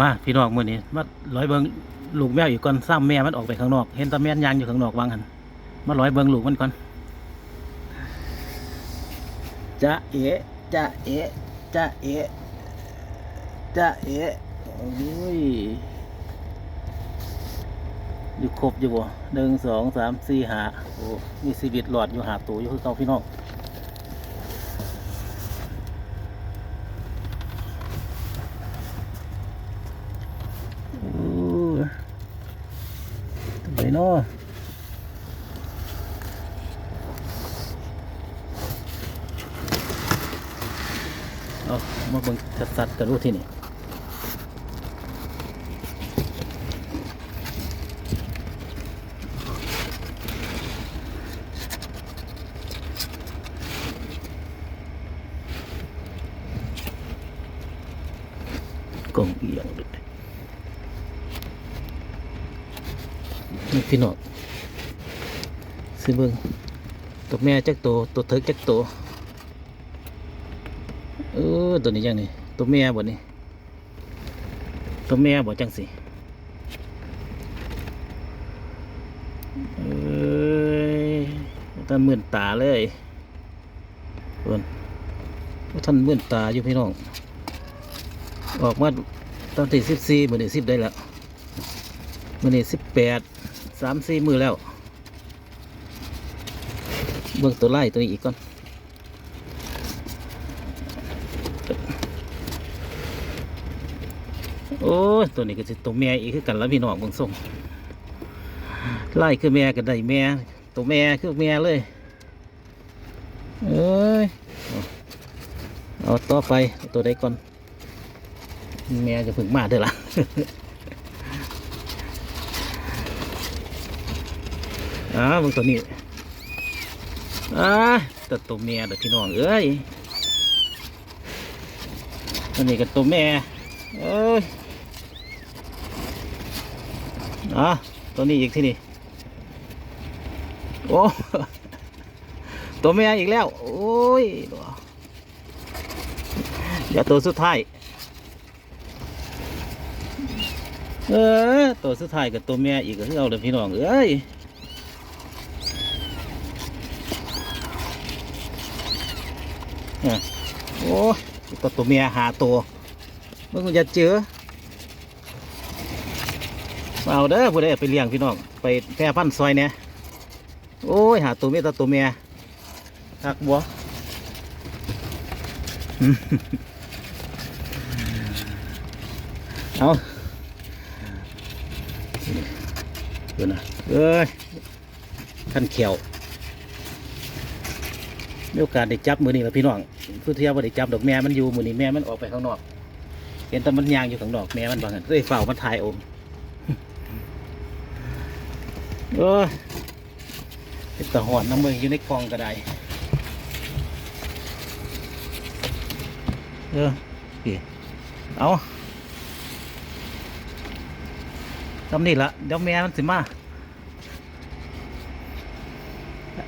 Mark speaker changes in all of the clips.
Speaker 1: มาพี่น้องมื้อนี้มาร้อยเบิงลูกแมวอีกก่อนซ้ำแม่มันออกไปข้างนอก เห็นแตาแม่นยางอยู่ข้างนอกวางหันมาร้อยเบิงลูกมันก่อนจะเอ๋จะเอ๋จะเอ๋จะเอ๋โอ้ยอยู่ครบอยู่บ่หนึ่งสองสามสี่หาโอ้มีชีวิตหลอดอยู่หาตัวอยู่คือเก่าพี่น้อง โอ้ยไป เนาะเอามาเบิ่งสัดๆกันรู้ที่นี่กองเอียงเลย นี่พี่น้องสิเบิ่งตัวแม่จักตัวตัวเถิกจักตัวเออตัวนี้ยังนี่ตัวแม่บ่นี่ตัวแม่บ่จังสิเอ้ยท่านมื่นตาเลยเพิ่นท่านมื่นตาอยู่พี่น้อง ออกมาตอนที่สิบสี่มื้อนี้สิบได้แล้วมื้อนี้สิบแปด สามสี่มือแล้ว เบิ่งตัวไล่ตัวนี้อีกก่อนโอ้ยตัวนี้ก็จะตัวแม่อีกคือกันแล้วพี่น้องบิ่งส่งไล่คือแม่กันได้แม่ตัวแม่คือแม่เลยเอ้ยเอาเอาต่อไปตัวใดก่อน แม่จะพึ่งมาเด้อล่ะ อ่ามึงตัวนี้อ่าต่ตัวเมียเด็กพี่น้องเอ้ยตัวนี้ก็ตัวแม่เอ้ยอะตัวนี้อีกที่นี่โอ้ตัวแม่อีกแล้ว โอ้ยเดี๋ยวตัวสุดท้ายเออตัวสุดท้ายกับตัวแม่อีกก็คือเอาเลยพี่น้องเอ้ย อะ โอ้ยตัวตัวเมียหาตัวมื่อคุณจะเจอเอาเด้อผู้ใดเอาไปเลี้ยงพี่น้องไปแพร่พันธุ์ซอยเนี่ยโอ้ยหาตัวเมียตัวตัวเมียหักบัวเอาเดี๋ยวนะเอ้ยขั้นเขียว มีโอกาสได้จับมือนี่แล้วพี่น้องผู้เที่ยวว่าได้จับดอกแม่มันอยู่มือนี่แม่มันออกไปข้างนอกเห็นแต่มันยางอยู่ข้างนอกแม่มันบางหันเอ้ยเฝ้ามันถ่ายโอมเออเป็นตะหอนน้ำมืออยู่ในกองก็ได้เออพี่เอาทำนี่ละเดี๋ยวแม่มันสิมา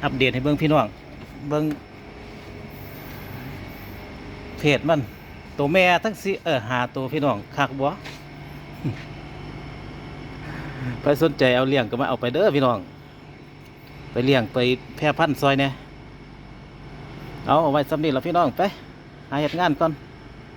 Speaker 1: อัปเดตให้เบิ่งพี่น้องเบิ่ง เพจมัน ตัวแม่ทั้งสิเออหาตัวพี่น้องคักบัวไปสนใจเอาเลี้ยงก็มาเอาไปเด้อพี่น้อง ไปเลี้ยงไปแพร่พันธุ์ซอยเนี่ยเอาเอาไว้สำนีแล้วพี่น้องไปหาเหตุงานก่อน